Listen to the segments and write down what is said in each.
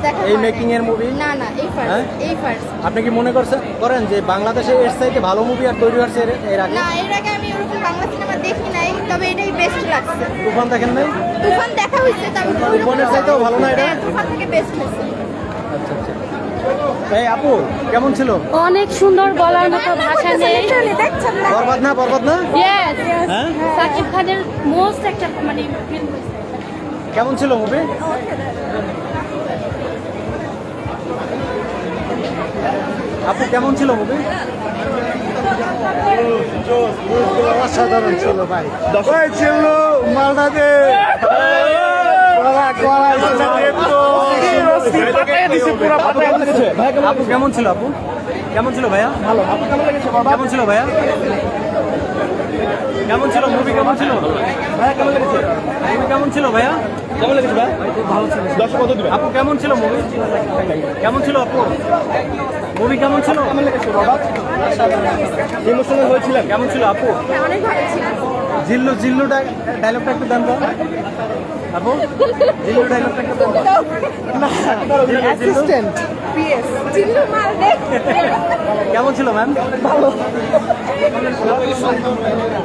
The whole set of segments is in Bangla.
দেখা এই মেকিং এর মুভি না না এই হ্যাঁ? ফার্স্ট এই ফার্স্ট আপনি কি মনে করছেন? করেন যে বাংলাদেশে এর চাইতে ভালো মুভি আর তৈরি হচ্ছে এর- এর আগে? না এর আগে আমি ওরকম বাংলা সিনেমা দেখি নাই তবে এটাই বেস্ট লাগছে। তুফান দেখেন নাই? তুফান দেখা হয়েছে তবে তুফানের চাইতেও ভালো না এটা? হ্যাঁ, তুফান থেকে বেস্ট হয়েছে। আচ্ছা আচ্ছা। এই আপু কেমন ছিল? অনেক সুন্দর বলার মতো ভাষা নেই। বরবাদ না বরবাদ না? হ্যাঁ? সাকিব খানের মোস্ট একটা মানে ফিল্ম কেমন ছিল মুভি আপু কেমন ছিল মুভি অসাধারণ ছিল ভাই। ছিল মালদা দে আপু কেমন ছিল আপু? কেমন ছিল ভাইয়া? ভালো আপু কেমন লেগেছে কেমন ছিল ভাইয়া? কেমন ছিল মুভি কেমন ছিল? ভাইয়া কেমন লেগেছে? মুভি কেমন ছিল ভাইয়া? কেমন লেগেছে ভাই? ভালো ছিল দশ কত দিবে আপু কেমন ছিল মুভি কেমন ছিল আপু? মুভি কেমন ছিল? কেমন লেগেছে? বাবা ইমোশনাল কেমন ছিল আপু? হ্যাঁ, অনেক ভালো ছিল জিল্লু জিল্লু ডায়লগটা একটু দেন তো। আপু? জিল্লু ডায়লগটা একটু দেন তো। জিল্লু, জিল্লু। মাল কেমন ছিল ম্যাম ভালো।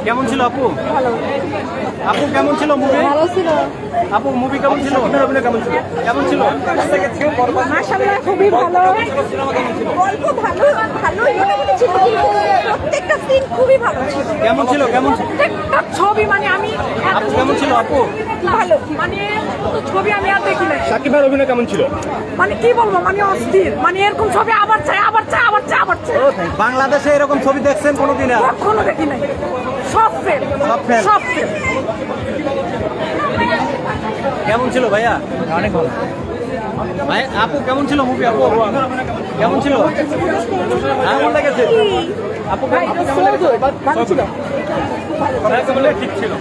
কেমন ছিল আপু? আপু কেমন ছিল মুভি ভালো ছিল। আপু মুভি কেমন ছিল? অভিনয় কেমন ছিল? কেমন ছিল? মাশাআল্লাহ খুবই ভালো। গল্প ভালো ভালো মোটামুটি ছিল প্রত্যেকটা সিন খুবই ভালো ছিল। কেমন ছিল? কেমন ছিল? প্রত্যেকটা ছবি মানে আমি আপু কেমন ছিল আপু? ভালো মানে ছবি আমি আর দেখি নাই। সাকিব ভাইয়ের অভিনয় কেমন ছিল? মানে কি বলব মানে অস্থির। মানে এরকম ছবি আবার চাই আবার চাই আবার চাই আবার চাই। বাংলাদেশে এরকম ছবি দেখছেন কোনোদিন? কখনো দেখি নাই। কেমন ছিল ভাইয়া? অনেক ভালো। ভাই আপু কেমন ছিল মুভি আপু কেমন ছিল? হ্যাঁ কেমন লেগেছে আপু আপু কেমন লেগেছে?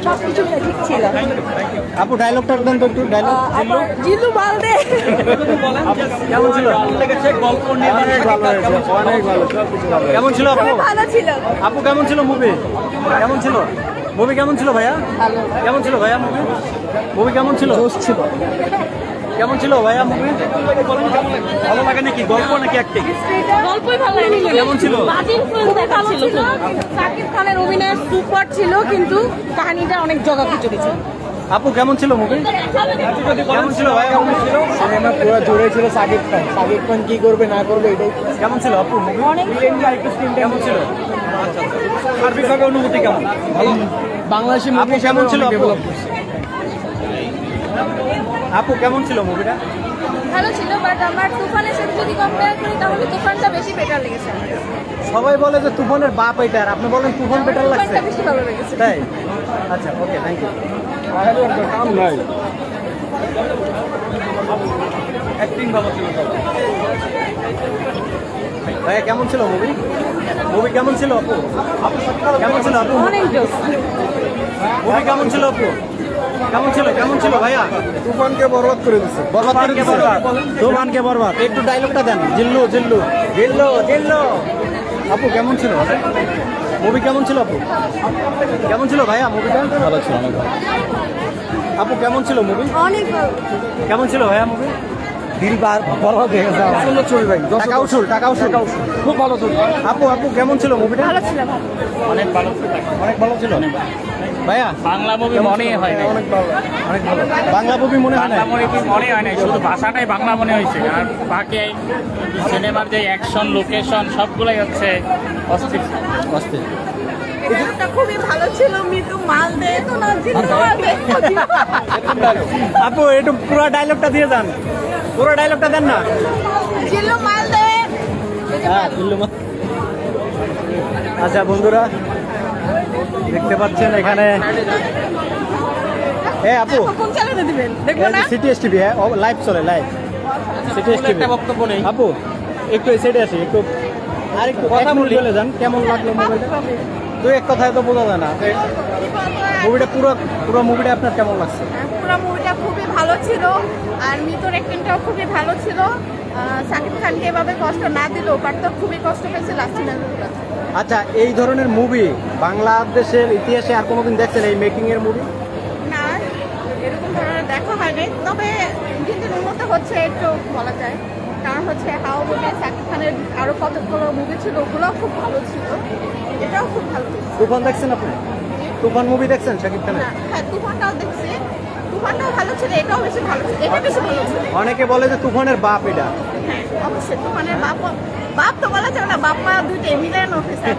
সবকিছু ঠিক ছিল। আপু ডায়লগটা দেন তো একটু ডায়লগ জিলু কেমন ছিল? গল্প নিয়ে অনেক ভালো অনেক ভালো কেমন ছিল আপু? ভালো ছিল। আপু কেমন ছিল মুভি কেমন ছিল? মুভি কেমন ছিল ভাইয়া? কেমন ছিল ভাইয়া মুভি মুভি কেমন ছিল? ছিল। কেমন ছিল ভাইয়া মুভি ভালো লাগে নাকি? গল্প নাকি অ্যাক্টিং গল্পই ভালো লাগল কেমন ছিল? বাজির ফুল দেখাচ্ছিল সাকিব খানের অভিনয় সুপার ছিল কিন্তু কাহিনীটা অনেক জগা খিচুড়ি ছিল। আপু কেমন ছিল মুভি কেমন ছিল ভাইয়া কেমন ছিল সিনেমা পুরো জুড়ে ছিল সাকিব খান। সাকিব খান কি করবে না করবে এটাই কেমন ছিল আপু? মুভি কেমন ছিল? আচ্ছা আচ্ছা। অনুভূতি কেমন? ভালো বাংলাদেশি আপু কেমন ছিল আপু? আপু কেমন ছিল মুভিটা ভালো ছিল বাট আমার তুফানের সাথে যদি কম্পেয়ার করি তাহলে তুফানটা বেশি বেটার লেগেছে সবাই বলে যে তুফানের বাপ এটা আর আপনি বলেন তুফান বেটার লাগছে। বেশি ভালো লেগেছে। তাই? আচ্ছা ওকে থ্যাংক ইউ কাম নাই অ্যাক্টিং ভালো ছিল ভাইয়া কেমন ছিল মুভি মুভি কেমন ছিল আপু? আপু কেমন ছিল আপু? অনেক মুভি কেমন ছিল আপু? কেমন ছিল কেমন ছিল ভাইয়া? তুফানকে বরবাদ করে দিচ্ছে বরবাদ করে দিছে। তুফানকে বরবাদ। একটু ডায়লগটা দেন। জিল্লু জিল্লু। জিল্লু জিল্লু। আপু কেমন ছিল? মুভি কেমন ছিল আপু? কেমন ছিল ভাইয়া মুভিটা ভালো ছিল অনেক ভালো। আপু কেমন ছিল মুভি অনেক ভালো। কেমন ছিল ভাইয়া মুভি দিল বার বরবাদ হয়ে গেছে সুন্দর ছবি ভাই টাকা উসুল টাকা উসুল। খুব ভালো ছবি। আপু আপু কেমন ছিল মুভিটা ভালো ছিল। অনেক ভালো অনেক ভালো ছিল। ভাইয়া বাংলা মুভি মনেই হয় না অনেক ভালো অনেক ভালো। বাংলা মুভি মনে হয় না বাংলা মুভি মনে হয় না শুধু ভাষাটাই বাংলা মনে হয়েছে। আর বাকি এই সিনেমার যে অ্যাকশন লোকেশন সবগুলোই হচ্ছে অস্থির। অস্থির। খুবই ভালো ছিল মিতু মাল দে তো না জিল্লু মাল দে। আপু একটু পুরো ডায়লগটা দিয়ে যান। পুরো ডায়লগটা দেন না। জিল্লু মাল দে। হ্যাঁ আচ্ছা বন্ধুরা দেখতে পাচ্ছেন এখানে। এ আপু। কোন চ্যানেলে দিবেন? দেখব না? সিটি এস টিভি হ্যাঁ লাইভ চলে লাইভ সিটি এস টিভি বক্তব্য নেই। আপু একটু এই সাইডে আসি একটু আর একটু কথা বলে। যান কেমন লাগল মুভিটা তুই এক কথায় তো বোঝা যায় না। মুভিটা পুরো পুরো মুভিটা আপনার কেমন লাগছে? পুরো মুভিটা খুবই ভালো ছিল। আর মিতুর অ্যাক্টিংটাও খুবই ভালো ছিল। সাকিব খানকে এভাবে কষ্ট না দিলেও বাট তো খুবই কষ্ট পেয়েছে লাস্ট আচ্ছা এই ধরনের মুভি বাংলাদেশের ইতিহাসে আর কোনোদিন দেখছেন এই মেকিং এর মুভি না এরকম ধরনের দেখা হয়নি। তবে উন্নত হচ্ছে একটু বলা যায়। কারণ হচ্ছে মুভি খানের আরও কতগুলো মুভি ছিল ওগুলোও খুব ভালো ছিল। এটাও খুব ভালো ছিল। তুফান দেখছেন আপনি? তুফান মুভি দেখছেন শাকিব খানের হ্যাঁ তুফানটাও দেখছি। তুফানটাও ভালো ছিল এটাও বেশি ভালো ছিল এটা বেশি ভালো ছিল। অনেকে বলে যে তুফানের বাপ এটা। হ্যাঁ অবশ্যই তুফানের বাপ বাপ তো বলা যাবে না বাপ মা দুইটাই মিলেন অফিসার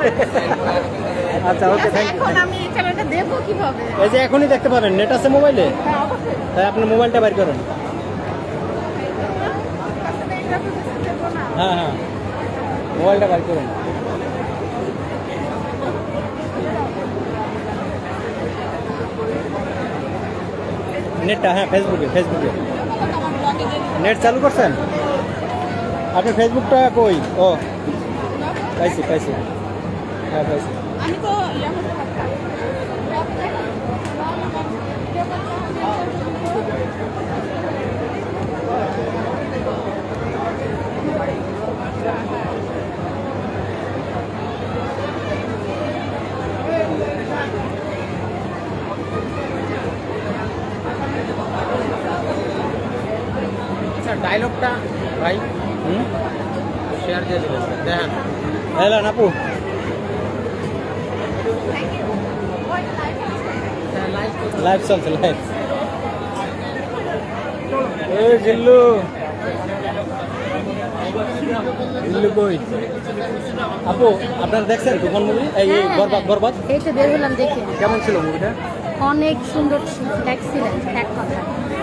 আচ্ছা ওকে থ্যাংক ইউ এখন আমি এই চ্যানেলটা দেখব কীভাবে। এই যে এখনই দেখতে পারেন নেট আছে মোবাইলে হ্যাঁ অবশ্যই। তাই আপনার মোবাইলটা বের করেন। হ্যাঁ হ্যাঁ। মোবাইলটা বের করুন। নেটটা হ্যাঁ ফেসবুকে ফেসবুকে। নেট চালু করছেন? আপনি ফেসবুকটা কই? ও, পাইছি পাইছি। হ্যাঁ পাইছি। ডায়লগটা ভাই হুম? শেয়ার দিয়ে দেখেন। হ্যালো নাপু লাইভ চলছে লাইভ এই জিল্লু। জিল্লু কই? আপু আপনারা দেখছেন তুফান মুভি এই এই বরবাদ বরবাদ। এই তো বের হলাম দেখে। কেমন ছিল মুভিটা অনেক সুন্দর এক্সিলেন্ট এক কথা।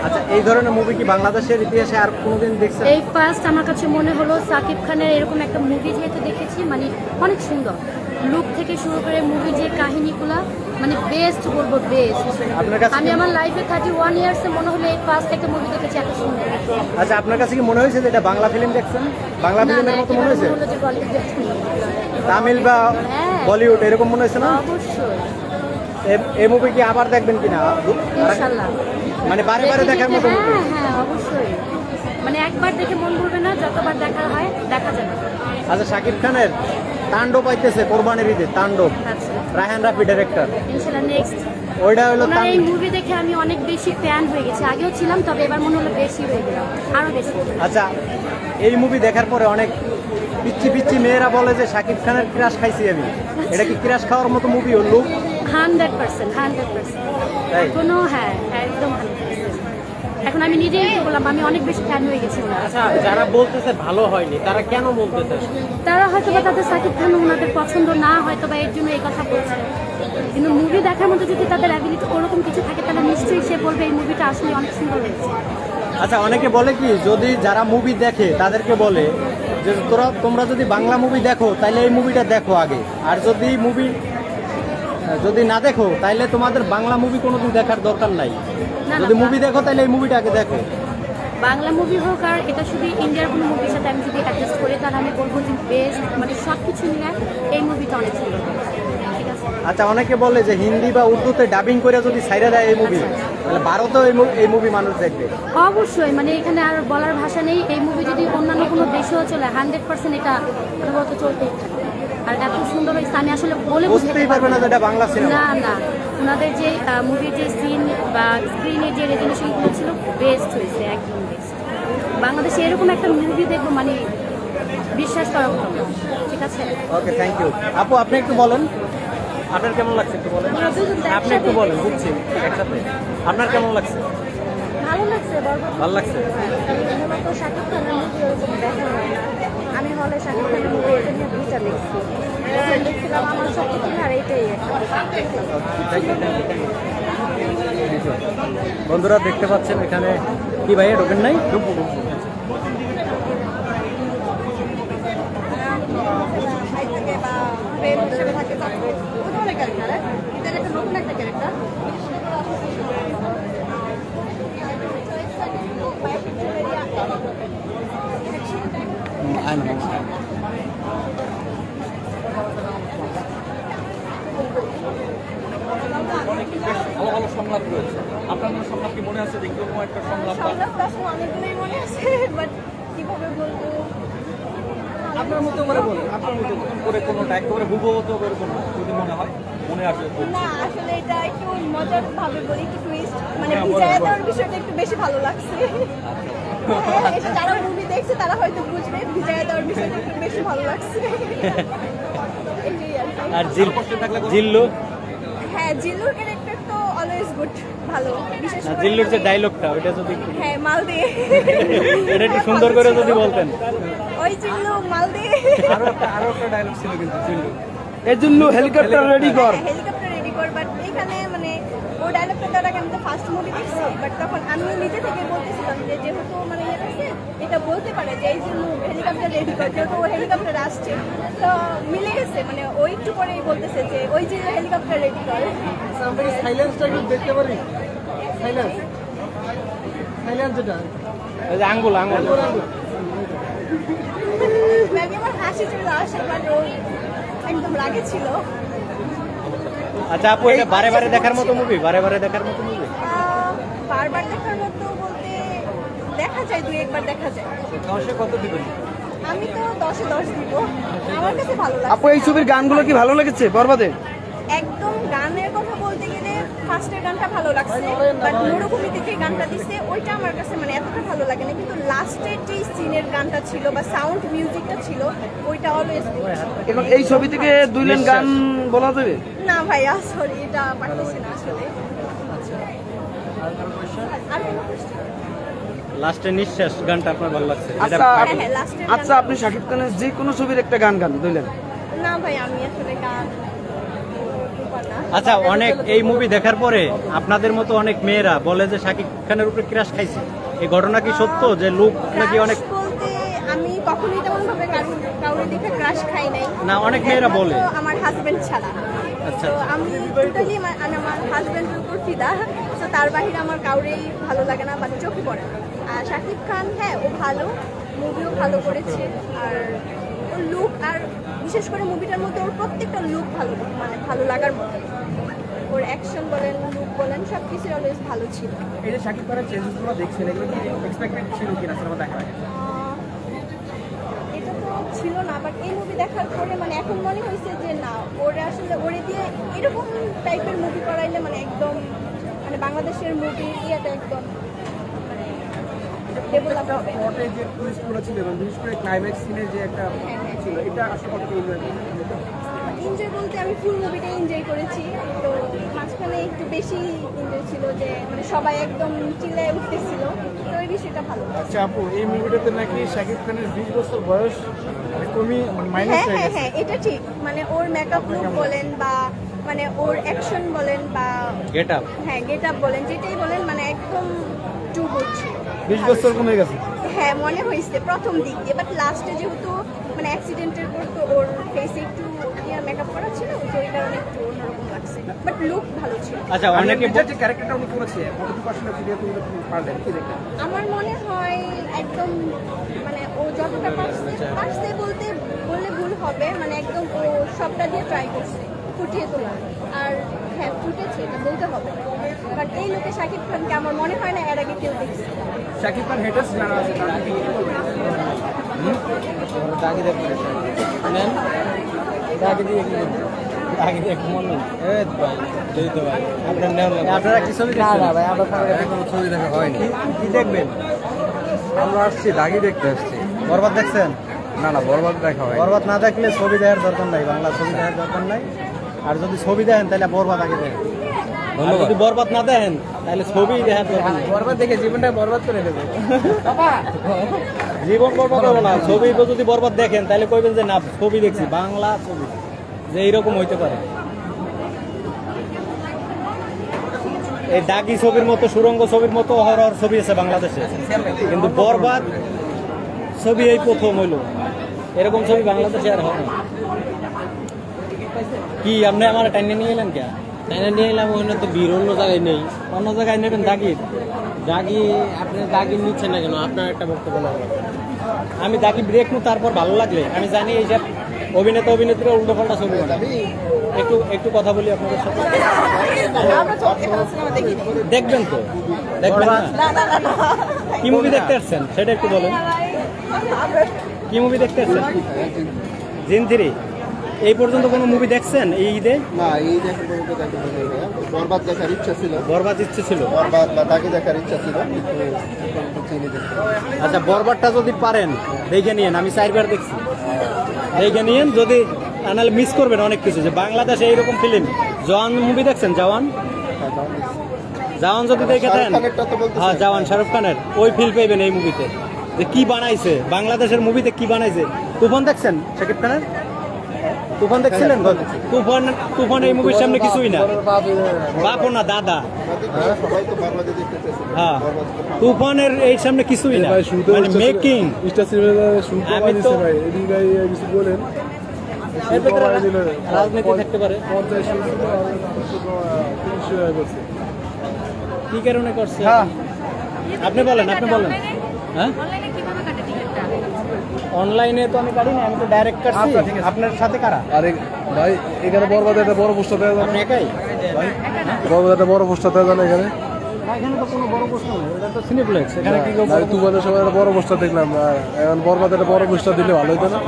আচ্ছা এই ধরনের মুভি কি বাংলাদেশের ইতিহাসে আর কোনোদিন দেখছেন? এই ফার্স্ট আমার কাছে মনে হলো সাকিব খানের এরকম একটা মুভি যেহেতু দেখেছি মানে অনেক সুন্দর। লুক থেকে শুরু করে মুভি যে কাহিনীগুলা মানে বেস্ট বলব বেস্ট আপনার কাছে আমি আমার লাইফে থার্টি ওয়ান ইয়ার্সে মনে হলো এই ফার্স্ট একটা মুভি দেখেছি এত সুন্দর। আচ্ছা আপনার কাছে কি মনে হয়েছে যে এটা বাংলা ফিল্ম দেখছেন? বাংলা ফিল্মের মতো মনে হয়েছে। তামিল বা হ্যাঁ। বলিউড এরকম মনে হয়েছে না? অবশ্যই। এই মুভি কি আবার দেখবেন কিনা? মানে বারে বারে দেখার মতো মুভি হ্যাঁ হ্যাঁ অবশ্যই। মানে একবার দেখে মন ভরবে না যতবার দেখা হয় দেখা যাবে। আচ্ছা শাকিব খানের তাণ্ডব পাইতেছে কোরবানির ঈদে তাণ্ডব। আচ্ছা। রায়হান রাফি ডাইরেক্টর ইনশাল্লাহ নেক্সট ওইটা হলো ওনার এই মুভি দেখে আমি অনেক বেশি ফ্যান হয়ে গেছি। আগেও ছিলাম তবে এবার মনে হলো বেশি হয়ে গেলাম আরও বেশি। আচ্ছা এই মুভি দেখার পরে অনেক পিচ্ছি পিচ্ছি মেয়েরা বলে যে শাকিব খানের ক্রাশ খাইছি আমি। এটা কি ক্রাশ খাওয়ার মতো মুভি হলো হান্ড্রেড পার্সেন্ট হান্ড্রেড পার্সেন্ট? এখনও হ্যাঁ একদম এখন আমি নিজেই বললাম আমি অনেক বেশি ফ্যান হয়ে গেছি আচ্ছা যারা বলতেছে ভালো হয়নি তারা কেন বলতেছে? তারা হয়তো বা তাদের সাকিব খান ওনাদের পছন্দ না হয়তো বা এর জন্য এই কথা বলছে। কিন্তু মুভি দেখার মতো যদি তাদের অ্যাবিলিটি ওরকম কিছু থাকে তাহলে নিশ্চয়ই সে বলবে এই মুভিটা আসলে অনেক সুন্দর হয়েছে। আচ্ছা অনেকে বলে কি যদি যারা মুভি দেখে তাদেরকে বলে যে তোরা তোমরা যদি বাংলা মুভি দেখো তাহলে এই মুভিটা দেখো আগে। আর যদি মুভি যদি না দেখো তাইলে তোমাদের বাংলা মুভি কোনোদিন দেখার দরকার নাই। যদি মুভি দেখো তাহলে এই মুভিটা আগে দেখো। বাংলা মুভি হোক আর এটা শুধু ইন্ডিয়ার কোনো মুভির সাথে আমি যদি অ্যাডজাস্ট করি তাহলে আমি বলব যে বেস্ট মানে সব কিছু নিয়ে এই মুভিটা অনেক সুন্দর। আচ্ছা অনেকে বলে যে হিন্দি বা উর্দুতে ডাবিং করে যদি সাইরা দেয় এই মুভি তাহলে ভারতেও এই মুভি মানুষ দেখবে। অবশ্যই মানে এখানে আর বলার ভাষা নেই। এই মুভি যদি অন্যান্য কোনো দেশেও চলে হান্ড্রেড পার্সেন্ট এটা চলতেই থাকবে আর এত সুন্দর হয়েছে আমি আসলে বলে বুঝতে বুঝতেই পারবে না এটা বাংলা সিনেমা না না। ওনাদের যে মুভির যে সিন বা স্ক্রিনের যে রেজলিউশনগুলো ছিল বেস্ট হয়েছে একদম বেস্ট বাংলাদেশে এরকম একটা মুভি দেখব মানে বিশ্বাস করা হতো ঠিক আছে? ওকে থ্যাংক ইউ আপু আপনি একটু বলেন। আপনার কেমন লাগছে একটু বলেন? আপনি একটু বলেন বুঝছি একসাথে। আপনার কেমন লাগছে? ভালো লাগছে ভালো লাগছে? আমি হলে শাকিব খানের মুভি এটা নিয়ে দুইটা দেখছি। দেখছিলাম আমার সব কিছু আর এইটাই বন্ধুরা দেখতে পাচ্ছেন এখানে কি ভাইয়া ঢোকেন নাই? হিসেবে থাকে তারপরে নতুন একটা ক্যারেক্টার আয় না ভালো ভালো সংলাপ রয়েছে আপনার মনে সংলাপ মনে আছে যে এরকম একটা সংলাপ বা আসলে মনে আছে বাট আপনার মতো করে বলুন আপনার মতো করে কোনোটা একেবারে হুবহু করে কোনো মনে হয় মনে আসে না আসলে এটা একটু মজার ভাবে বলি একটু টুইস্ট মানে ভিজায় দেওয়ার বিষয়টা একটু বেশি ভালো লাগছে আচ্ছা যারা মুভি দেখছে তারা হয়তো বুঝবে ভিজায় দেওয়ার বিষয়টা একটু বেশি ভালো লাগছে। আর জিল জিল্লু? হ্যাঁ জিল্লুর ক্যারেক্টার তো অলওয়েজ গুড ভালো। বিশেষ করে জিল্লুর যে ডায়লগটা ওইটা যদি হ্যাঁ মাল দিয়ে এটা একটু সুন্দর করে যদি বলতেন। ওই জিল্লু মাল দিয়ে আরও একটা আরও একটা ডায়লগ ছিল কিন্তু জিল্লু এই জন্য হেলিকপ্টার রেডি কর। হেলিকপ্টার রেডি কর বাট এখানে মানে ও ডায়লগটা তার আগে আমি তো ফার্স্ট মুভি দেখছি বাট তখন আমি নিজে থেকে বলতেছিলাম যে যেহেতু মানে ইয়ে আছে এটা বলতে পারে যে এই জন্য হেলিকপ্টার রেডি কর যেহেতু ও হেলিকপ্টার আসছে। তো মিলে গেছে মানে ও একটু পরেই বলতেছে যে ওই যে হেলিকপ্টার রেডি কর। সাইলেন্সটা কি দেখতে পারি? সাইলেন্স সাইলেন্স যেটা ওই যে আঙ্গুল আঙ্গুল। ম্যাবি আমার হাসি চলে আসে বাট ও একদম রাগে ছিল। আচ্ছা আপু এটা বারে বারে দেখার মতো মুভি বারে বারে দেখার মতো মুভি বারবার দেখার মতো বলতে দেখা যায় দুই একবার দেখা যায়। দশে কত দিবেন? আমি তো দশে দশ দিব। আমার কাছে ভালো লাগে আপু এই ছবির গানগুলো কি ভালো লেগেছে? বরবাদে? একদম গানের কথা বলতে গেলে ফার্স্টের গানটা ভালো লাগছে বাট মরুভূমিতে যে গানটা দিচ্ছে ওইটা আমার কাছে মানে এতটা ভালো লাগে না কিন্তু লাস্টের যে সিনের গানটা ছিল বা সাউন্ড মিউজিকটা ছিল ওইটা অলওয়েজ এবং এই ছবি থেকে দুই লাইন গান বলা যাবে? না ভাইয়া সরি এটা পারতেছি না আসলে। আর কোনো question? লাস্টে নিঃশ্বাস গানটা আপনার ভালো লাগছে? আচ্ছা হ্যাঁ আপনি- হ্যাঁ আচ্ছা আপনি শাকিব খানের যে কোনো ছবির একটা গান গান দুই না ভাই আমি আসলে গান আচ্ছা অনেক এই মুভি দেখার পরে আপনাদের মতো অনেক মেয়েরা বলে যে শাকিব খানের উপরে ক্রাশ খাইছে। এই ঘটনা কি সত্য যে লোক নাকি অনেক আমি কখনোই তেমন ভাবে কাউরে দেখে ক্রাশ খাই নাই। না, অনেক মেয়েরা বলে। আমার হাজবেন্ড ছাড়া। আচ্ছা। আমি টোটালি আমি আমার হাজবেন্ডের উপর ফিদা। তো তার বাহিরে আমার কাউরেই ভালো লাগে না বা চোখে পড়ে আর শাকিব খান হ্যাঁ ও ভালো। মুভিও ভালো করেছে। আর ওর লুক আর বিশেষ করে মুভিটার মধ্যে ওর প্রত্যেকটা লুক ভালো মানে ভালো লাগার মতো। ওর অ্যাকশন বলেন লুক বলেন সব কিছু অলওয়েজ ভালো ছিল। এই যে শাকিব খানের চেঞ্জেসগুলো দেখছেন এগুলো কি এক্সপেক্টেড ছিল কিনা সিনেমা দেখার আগে? এটা তো ছিল না বাট এই মুভি দেখার পরে মানে এখন মনে হয়েছে যে না ওরে আসলে ওরে দিয়ে এরকম টাইপের মুভি করাইলে মানে একদম মানে বাংলাদেশের মুভি ইয়েটা একদম যে টুইস্টগুলো ছিল এবং বিশেষ করে ক্লাইম্যাক্স সিনের যে একটা ছিল এটা আসলে কতটা এনজয় বলতে আমি ফুল মুভিটা এনজয় করেছি। তো মাঝখানে একটু বেশি এনজয় ছিল যে মানে সবাই একদম চিল্লায় উঠতেছিল। তো ওই বিষয়টা ভালো আচ্ছা আপু এই মুভিটাতে নাকি শাকিব খানের বিশ বছর বয়স মানে মানে মাইনাস হ্যাঁ হ্যাঁ হ্যাঁ এটা ঠিক। মানে ওর মেকআপ লুক বলেন বা মানে ওর অ্যাকশন বলেন বা গেট আপ হ্যাঁ গেট আপ বলেন যেটাই বলেন মানে একদম টু গুড ছিল। বিশ বছর কমে গেছে। হ্যাঁ মনে হয়েছে প্রথম দিক দিয়ে বাট লাস্টে যেহেতু মানে অ্যাক্সিডেন্টের পর তো ওর ফেসে একটু মেকআপ করা ছিল তো ওই কারণে একটু অন্যরকম লাগছে। বাট লুক ভালো ছিল। আচ্ছা অনেকে যে ক্যারেক্টারটা উনি করেছে কতটুকু আসলে ফিরিয়ে তুলতে পারলেন কি দেখলেন? আমার মনে হয় একদম মানে ও যতটা পারছে পারছে বলতে বললে ভুল হবে মানে একদম ও সবটা দিয়ে ট্রাই করছে ফুটিয়ে তোলা। আর হ্যাঁ ফুটেছে এটা বলতে হবে। বাট এই লোকে শাকিব খানকে আমার মনে হয় না এর আগে কেউ দেখছে। খান হেটার্স যারা আছে তারা কি বলবেন? দাগি দেখবেন দাগি দিয়ে কি দাগি দিয়ে এ ভাই এই তো ভাই আপনার নেওয়া আপনারা কি ছবি দেখছেন না ভাই আমরা কোনো ছবি দেখা হয়নি। কি দেখবেন? আমরা আসছি দাগি দেখতে আসছি। বরবাদ দেখছেন? না না বরবাদ দেখা হয় বরবাদ না দেখলে ছবি দেখার দরকার নাই বাংলা ছবি দেখার দরকার নাই। আর যদি ছবি দেখেন তাহলে বরবাদ আগে দেখেন। যদি বরবাদ না দেখেন তাহলে ছবি দরকার বরবাদ দেখে জীবনটা বরবাদ করে দেবে। জীবন বরবাদ হবে না ছবি যদি বরবাদ দেখেন তাহলে কইবেন যে না ছবি দেখছি বাংলা ছবি। যে এইরকম হইতে পারে। এই দাগি ছবির মতো সুরঙ্গ ছবির মতো হরর ছবি আছে বাংলাদেশে। কিন্তু বরবাদ ছবি এই প্রথম হইল। এরকম ছবি বাংলাদেশে আর হয় না। কি আপনি আমার টাইনে নিয়ে এলেন কে? তাইলে নিয়ে এলাম ওখানে তো ভিড়, অন্য জায়গায় নেই। অন্য জায়গায় নেবেন দাগির? দাগি, আপনি দাগি নিচ্ছেন না কেন? আপনার একটা বক্তব্য আমি দাগি ব্রেক নু তারপর ভালো লাগলে। আমি জানি এই যে অভিনেতা, অভিনেত্রীরা উল্টো পাল্টা ছবি একটু একটু কথা বলি আপনাদের সাথে। দেখবেন তো? দেখবেন কি মুভি দেখতে আসছেন? সেটা একটু বলেন। কি মুভি দেখতে আসছেন? জিন থ্রি এই পর্যন্ত কোনো মুভি দেখছেন এই ঈদে? না এই দেখার পর্যন্ত দেখা বরবাদ দেখার ইচ্ছা ছিল। বরবাদ ইচ্ছে ছিল? বরবাদ বা তাকে দেখার ইচ্ছা ছিল আচ্ছা বরবাদটা যদি পারেন দেখে নিয়েন আমি চারবার দেখছি। দেখে নিয়েন যদি নাহলে মিস করবেন অনেক কিছু। যে বাংলাদেশে এইরকম ফিল্ম জওয়ান মুভি দেখছেন? জওয়ান? জওয়ান যদি দেখে বলতেছেন। হ্যাঁ জওয়ান শাহরুখ খানের ওই ফিল পাইবেন এই মুভিতে যে কি বানাইছে বাংলাদেশের মুভিতে কি বানাইছে। তুফান দেখছেন শাকিব খানের? তুফান দেখছিলেন? তুফান তুফান এই মুভির সামনে কিছুই না। বাপও না দাদা। হ্যাঁ, হ্যাঁ তুফানের এই সামনে কিছুই না। মানে মেকিং আমি তো ভেতরে রাজনীতি থাকতে পারে। কি কারণে করছে? আপনি বলেন আপনি বলেন। হ্যাঁ অনলাইনে কীভাবে কাটে টিকিটটা অনলাইনে তো আমি কাটি না আমি তো ডাইরেক্ট কাটছি আপনার সাথে কারা? আরে ভাই এখানে বরবাদে একটা বড় পোস্টার দেওয়া আপনি একাই? বরবাদে একটা বড় পোস্টার দেওয়া জানে এখানে। না, এখানে তো কোনো বড় প্রশ্ন নেই এটা তো সিনেপ্লেক্স এখানে কি কেউ ভাই তুফানের সময় একটা বড় পোস্টার দেখলাম এখন বরবাদে একটা বড় পোস্টার দিলে ভালো হতো না।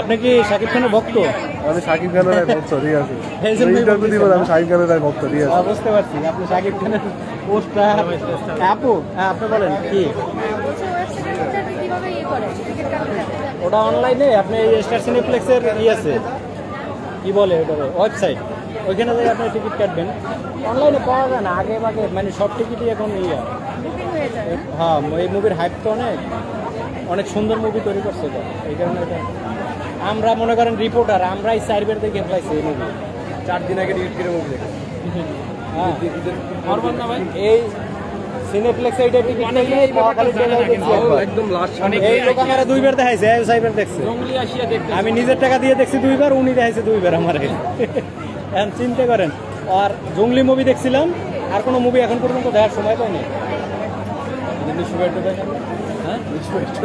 আপনি কি শাকিব খানের ভক্ত? আমি সাকিব খানের ভক্ত ঠিক আছে। ইন্টারভিউ দিব আমি সাকিব খানের ভক্ত ঠিক আছে। হ্যাঁ, বুঝতে পারছি আপনি শাকিব খানের পোস্টার। আপু হ্যাঁ আপনি বলেন কি বলছে ওয়েবসাইটের কীভাবে ইয়ে করে টিকিট কাটতে ওটা অনলাইনে আপনি এই স্টার সিনেপ্লেক্সের ই আছে। কি বলে ওটা ওয়েবসাইট ওইখানে থেকে আপনি টিকিট কাটবেন। অনলাইনে পাওয়া যায় না আগে আগে মানে সব টিকিটই এখন ইয়ে হয়ে? হ্যাঁ এই মুভির হাইপ তো অনেক। অনেক সুন্দর মুভি তৈরি করছে এটা। এই কারণে এটা আমরা মনে করেন রিপোর্টার আমরাই সাইবার দেখে ফেলাইছি এই মুভি চার দিন আগে টিকিট কিনে মুভি হ্যাঁ। এই সিনেপ্লেক্স এইটা টিকিট নিলে মহাখালী। একদম লাস্ট এই লোক আমার দুইবার দেখাইছে এই সাইবার দেখছে আমি নিজের টাকা দিয়ে দেখছি দুইবার উনি দেখাইছে দুইবার আমার। এখন চিন্তা করেন আর জঙ্গলি মুভি দেখছিলাম আর কোনো মুভি এখন পর্যন্ত দেখার সময় পাইনি। হ্যাঁ?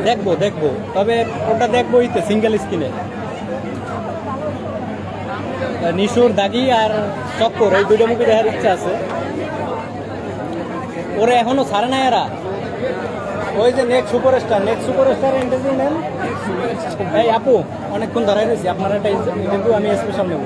দেখব দেখব। তবে ওটা দেখব ইতে সিঙ্গেল স্ক্রিনে নিশুর দাগি আর চক্কর এই দুটো মুভি দেখার ইচ্ছা আছে। ওরা এখনও ছাড়ে না এরা। ওই যে next superstar next superstar interview নেন। এই আপু অনেকক্ষণ ধরাই রয়েছি আপনার একটা ইন্টারভিউ আমি স্পেশাল নেব।